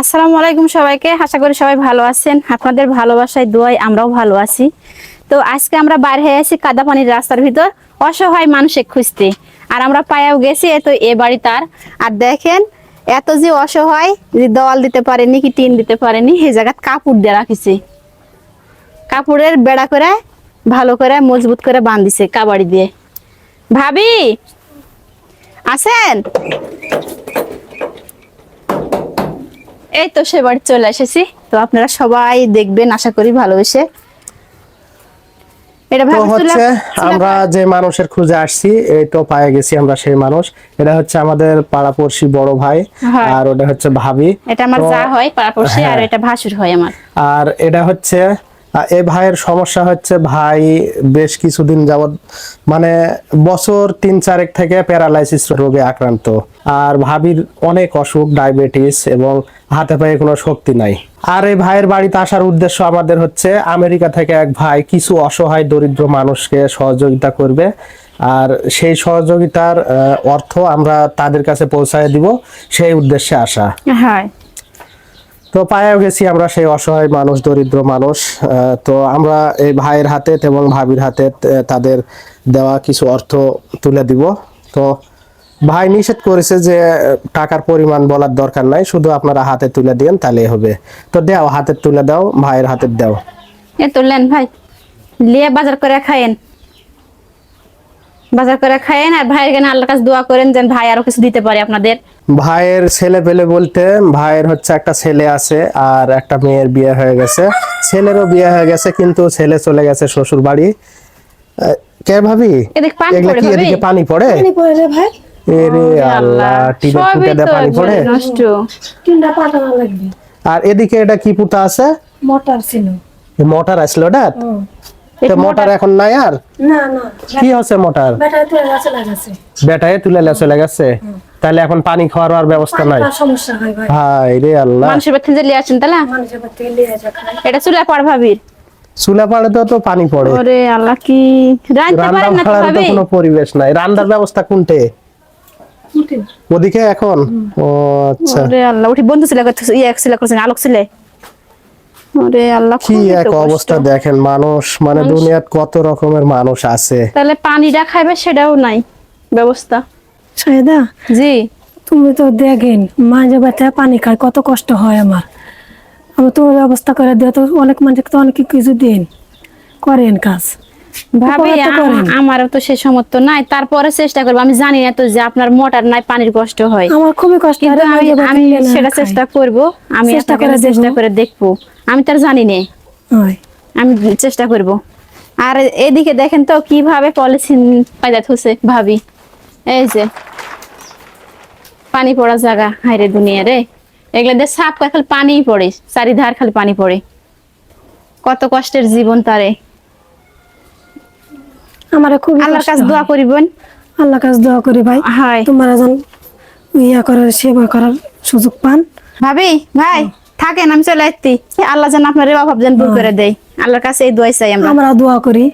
আসসালামু আলাইকুম সবাইকে। আশা করি সবাই ভালো আছেন। আপনাদের ভালোবাসায় দোয়াই আমরাও ভালো আছি। তো আজকে আমরা বাইরে হয়ে আছি কাদা পানির রাস্তার ভিতর। অসহায় মানুষে খুঁজতে। আর আমরা পায়াও গেছি, এ তো এ বাড়ি তার। আর দেখেন, এত যে অসহায়, যে দেওয়াল দিতে পারেনি কি টিন দিতে পারেনি এই জায়গায় কাপড় দিয়ে রাখিছে। কাপড়ের বেড়া করে, ভালো করে, মজবুত করে বান্ধিছে কাবাড়ি দিয়ে। ভাবি, আছেন? এই তো সে বাড়ি চলে এসেছি। তো আপনারা সবাই দেখবেন আশা করি ভালোবেসে। এটা হচ্ছে আমরা যে মানুষের খুঁজে আসছি এই তো পায়ে গেছি আমরা সেই মানুষ। এটা হচ্ছে আমাদের পাড়াপড়শি বড় ভাই। আর ওটা হচ্ছে ভাবি। এটা আমার যা হয় পাড়াপড়শি আর হ্যাঁ। এটা ভাসুর হয় আমার। আর এটা হচ্ছে এই ভাইয়ের সমস্যা হচ্ছে ভাই বেশ কিছুদিন যাবৎ মানে বছর তিন চারেক থেকে প্যারালাইসিস রোগে আক্রান্ত। আর ভাবির অনেক অসুখ, ডায়াবেটিস এবং হাতে পায়ে কোনো শক্তি নাই। আর এই ভাইয়ের বাড়িতে আসার উদ্দেশ্য আমাদের হচ্ছে আমেরিকা থেকে এক ভাই কিছু অসহায় দরিদ্র মানুষকে সহযোগিতা করবে। আর সেই সহযোগিতার অর্থ আমরা তাদের কাছে পৌঁছায় দিব, সেই উদ্দেশ্যে আসা। হয়। তো পায়েও গেছি আমরা সেই অসহায় মানুষ, দরিদ্র মানুষ। তো আমরা এই ভাইয়ের হাতে এবং ভাবির হাতে তাদের দেওয়া কিছু অর্থ তুলে দিব। তো ভাই নিষেধ করেছে যে টাকার পরিমাণ বলার দরকার নাই, শুধু আপনারা হাতে তুলে দিন তাহলেই হবে। তো দাও, হাতে তুলে দাও, ভাইয়ের হাতে দাও। এ তো লেন ভাই লিয়ে বাজার করে খায়েন। বাজার করে খায়েন আর ভাইয়ের কেন আল্লাহর কাছে দোয়া করেন যেন ভাই আরও কিছু দিতে পারে আপনাদের। ভাইয়ের ছেলে পেলে বলতে ভাইয়ের হচ্ছে একটা ছেলে আছে আর একটা মেয়ের বিয়ে হয়ে গেছে। ছেলেরও বিয়ে হয়ে গেছে কিন্তু ছেলে চলে গেছে শ্বশুর বাড়ি কে ভাবি? এদিকে পানি এগুলা পড়ে কি এদিকে পানি পড়ে? পানি পড়ে রে ভাই। এরে আল্লাহ টিপে ফুটে দে পানি পড়ে। নষ্ট। তিনটা পাঠানো লাগবে। আর এদিকে এটা কি পুতা আছে? মোটর ছিল। মোটর আসলো। তো মোটর এখন নাই আর? না না। কি হচ্ছে মোটর? ব্যাটারি তুলে গাছে লাগাছে। বেটায় তুলে চলে গেছে তাহলে এখন পানি খাওয়ার আর ব্যবস্থা নাই? সমস্যা হয় ভাই। হাই রে আল্লাহ। মানুষের যে লিয়ে আসেন তাহলে? মানুষের লিয়ে এটা চুলা পড় ভাবির। চুলা পাড়ে তো তো পানি পড়ে। ওরে আল্লাহ কি? রান্না পারেন না তো ভাবি? কোনো পরিবেশ নাই। রান্নার ব্যবস্থা কোনটে? উঠে ওদিকে এখন? ও আচ্ছা। ওরে আল্লাহ উঠি বন্ধু ছিল করতেছে ইয়ে ছিল করছেন আলোক ছিলে। ওরে আল্লাহ কি এক অবস্থা দেখেন মানুষ মানে দুনিয়াত কত রকমের মানুষ আছে। তাহলে পানিটা খাইবে সেটাও নাই ব্যবস্থা। সাহেদা জি। তুমি তো দেখেন মাঝে ব্যথা পানি খায় কত কষ্ট হয় আমার। আমি তো ব্যবস্থা করে দেওয়া তো অনেক মানুষ তো অনেক কিছু দিন করেন কাজ। ভাবি। আমারও তো সে সামর্থ্য নাই। তারপরে চেষ্টা করব। আমি জানি না তো যে আপনার মোটর নাই পানির কষ্ট হয়। আমার খুবই কষ্ট আমি আমি সেটা চেষ্টা করব। আমি চেষ্টা করে চেষ্টা করে দেখব। আমি তার জানি না। আমি চেষ্টা করব। আর এদিকে দেখেন তো কীভাবে পলিথিন পাইদা থুছে ভাবি। এই যে পানি পড়া জায়গা হাইরে দুনিয়া রে। এগুলা দিয়ে সাপ খালি পানিই পড়ে চারিধার খালি পানি পড়ে। কত কষ্টের জীবন তারে। আমার খুব আল্লাহর কাছে। দোয়া করিবেন। আল্লাহর কাছে দোয়া করি ভাই। হয়। তোমার যেন ইয়া করার সেবা করার সুযোগ পান। ভাবি ভাই থাকেন আমি চলে আসছি। আল্লাহ যেন আপনার অভাব যেন দূর করে দেয়। আল্লাহর কাছে এই দোয়াই চাই আমরা। আমরা দোয়া করি।